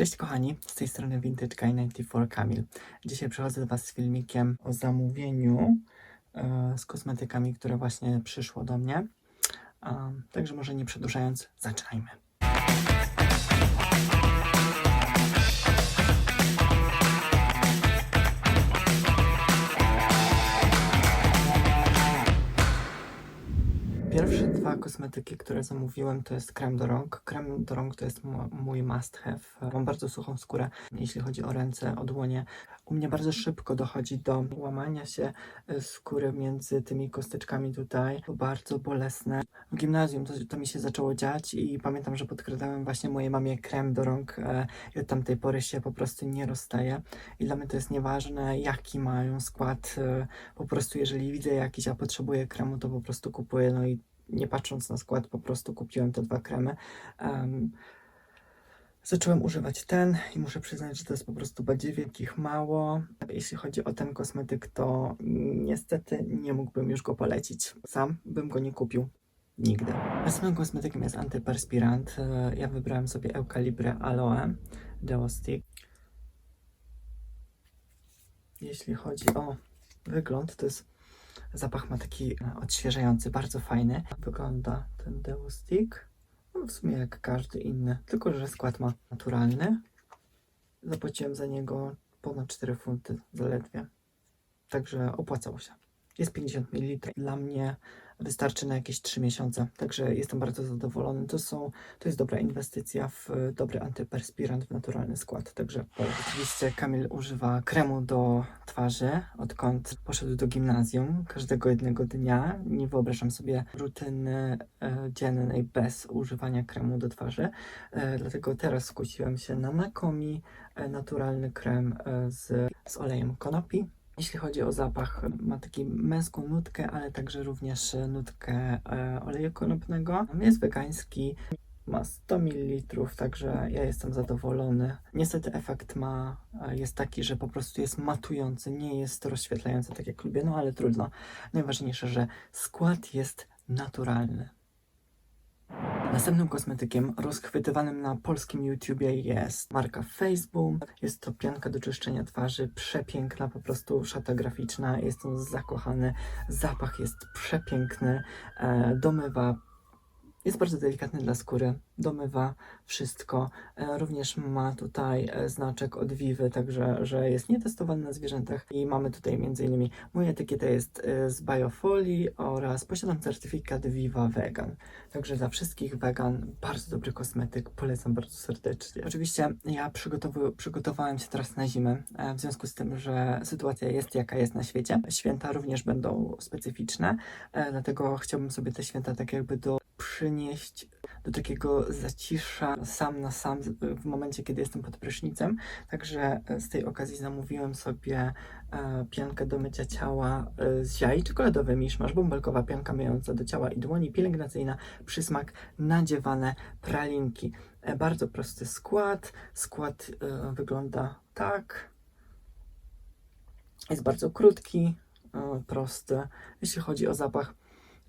Cześć kochani, z tej strony Vintage Guy 94 Kamil. Dzisiaj przychodzę do Was z filmikiem o zamówieniu e, z kosmetykami, które właśnie przyszło do mnie. Um, także może nie przedłużając, zaczynajmy. Pierwsze dwa kosmetyki, które zamówiłem, to jest krem do rąk. Krem do rąk to jest mój must have. Mam bardzo suchą skórę, jeśli chodzi o ręce, o dłonie. U mnie bardzo szybko dochodzi do łamania się e, skóry między tymi kosteczkami tutaj. To bardzo bolesne. W gimnazjum to, to mi się zaczęło dziać i pamiętam, że podkradałem właśnie mojej mamie krem do rąk i od tamtej pory się po prostu nie rozstaje. I dla mnie to jest nieważne, jaki mają skład. e, Po prostu jeżeli widzę jakiś, a potrzebuję kremu, to po prostu kupuję. No i nie patrząc na skład, po prostu kupiłem te dwa kremy. Em, zacząłem używać ten i muszę przyznać, że to jest po prostu badziewiek, ich mało. Jeśli chodzi o ten kosmetyk, to niestety nie mógłbym już go polecić. Sam bym go nie kupił. Nigdy. Następnym kosmetykiem jest antyperspirant. E, Ja wybrałem sobie Eucalibre Aloe Deo Stick. Jeśli chodzi o wygląd, to jest Zapach ma taki e, odświeżający, bardzo fajny. Wygląda ten Deo Stick. No w sumie jak każdy inny, tylko że skład ma naturalny. Zapłaciłem za niego ponad 4 funty zaledwie. Także opłacało się. Jest 50 ml. Dla mnie wystarczy na jakieś 3 miesiące, także jestem bardzo zadowolony. To, są, to jest dobra inwestycja w dobry antyperspirant, w naturalny skład. Także oczywiście Kamil używa kremu do twarzy, odkąd poszedł do gimnazjum. Każdego jednego dnia nie wyobrażam sobie rutyny e, dziennej bez używania kremu do twarzy. E, dlatego teraz skusiłem się na Nakomi, e, naturalny krem z, z olejem konopi. Jeśli chodzi o zapach, ma taki męską nutkę, ale także również nutkę e, oleju konopnego. Jest wegański, ma 100 ml, także ja jestem zadowolony. Niestety efekt ma, e, jest taki, że po prostu jest matujący, nie jest rozświetlający tak jak lubię, no ale trudno. Najważniejsze, że skład jest naturalny. Następnym kosmetykiem rozchwytywanym na polskim YouTubie jest marka Facebook. Jest to pianka do czyszczenia twarzy, przepiękna, po prostu szata graficzna. Jestem zakochany. Zapach jest przepiękny. E, domywa. Jest bardzo delikatny dla skóry. Domywa wszystko. E, również ma tutaj e, znaczek od Vivy, także że jest nietestowany na zwierzętach. I mamy tutaj m.in. moja etykieta jest e, z biofolii oraz posiadam certyfikat Viva Vegan. Także dla wszystkich wegan, bardzo dobry kosmetyk, polecam bardzo serdecznie. Oczywiście ja przygotowałem się teraz na zimę, w związku z tym, że sytuacja jest jaka jest na świecie. Święta również będą specyficzne, dlatego chciałbym sobie te święta tak jakby do przynieść do takiego zacisza sam na sam w momencie, kiedy jestem pod prysznicem. Także e, z tej okazji zamówiłem sobie e, piankę do mycia ciała e, z ziai czekoladowy miszmasz, bąbelkowa pianka myjąca do ciała i dłoni, pielęgnacyjna, przysmak, nadziewane pralinki. Bardzo prosty skład. Skład wygląda tak. Jest bardzo krótki, prosty. Jeśli chodzi o zapach,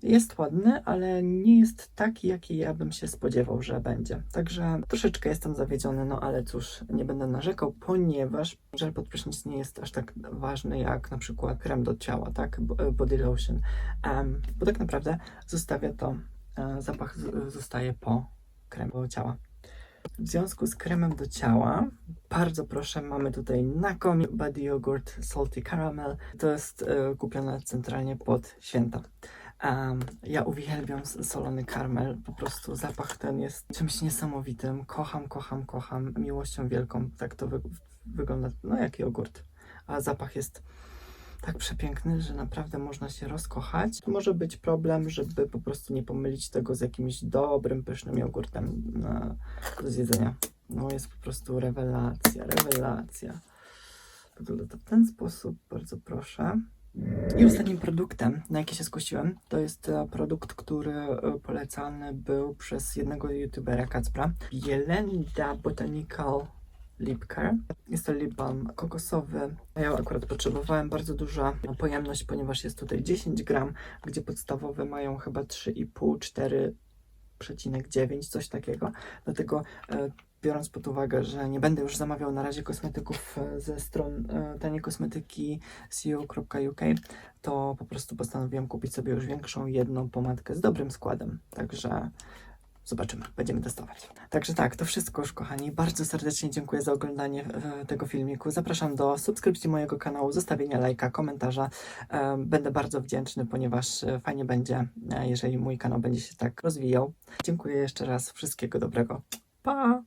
jest ładny, ale nie jest taki, jaki ja bym się spodziewał, że będzie. Także troszeczkę jestem zawiedziony, no ale cóż, nie będę narzekał, ponieważ żel pod prysznic nie jest aż tak ważny jak na przykład krem do ciała, tak? B- Body lotion. Em, bo tak naprawdę zostawia to, e, zapach zostaje po kremie do ciała. W związku z kremem do ciała, bardzo proszę, mamy tutaj Nakomi Body Yogurt Salty Caramel. To jest e, kupione centralnie pod święta. Em, ja uwielbiam solony karmel, po prostu zapach ten jest czymś niesamowitym. Kocham, kocham, kocham, miłością wielką. Tak to wy wygląda, no jak jogurt. A zapach jest tak przepiękny, że naprawdę można się rozkochać. Może być problem, żeby po prostu nie pomylić tego z jakimś dobrym, pysznym jogurtem na, do zjedzenia. No jest po prostu rewelacja, rewelacja. Wygląda to w ten sposób, bardzo proszę. I ostatnim produktem, na jaki się skusiłem, to jest e, produkt, który e, polecany był przez jednego youtubera Kacpra. Jelenda Botanical Lip Care. Jest to lip balm kokosowy. Ja akurat potrzebowałem bardzo duża pojemność, ponieważ jest tutaj 10 gram, gdzie podstawowe mają chyba 3,5-4,9, coś takiego. Dlatego e, biorąc pod uwagę, że nie będę już zamawiał na razie kosmetyków e, ze stron e, taniej kosmetyki co.uk, to po prostu postanowiłem kupić sobie już większą jedną pomadkę z dobrym składem. Także zobaczymy, będziemy testować. Także tak, to wszystko już kochani. Bardzo serdecznie dziękuję za oglądanie e, tego filmiku. Zapraszam do subskrypcji mojego kanału, zostawienia lajka, komentarza. E, Będę bardzo wdzięczny, ponieważ e, fajnie będzie, e, jeżeli mój kanał będzie się tak rozwijał. Dziękuję jeszcze raz. Wszystkiego dobrego. 八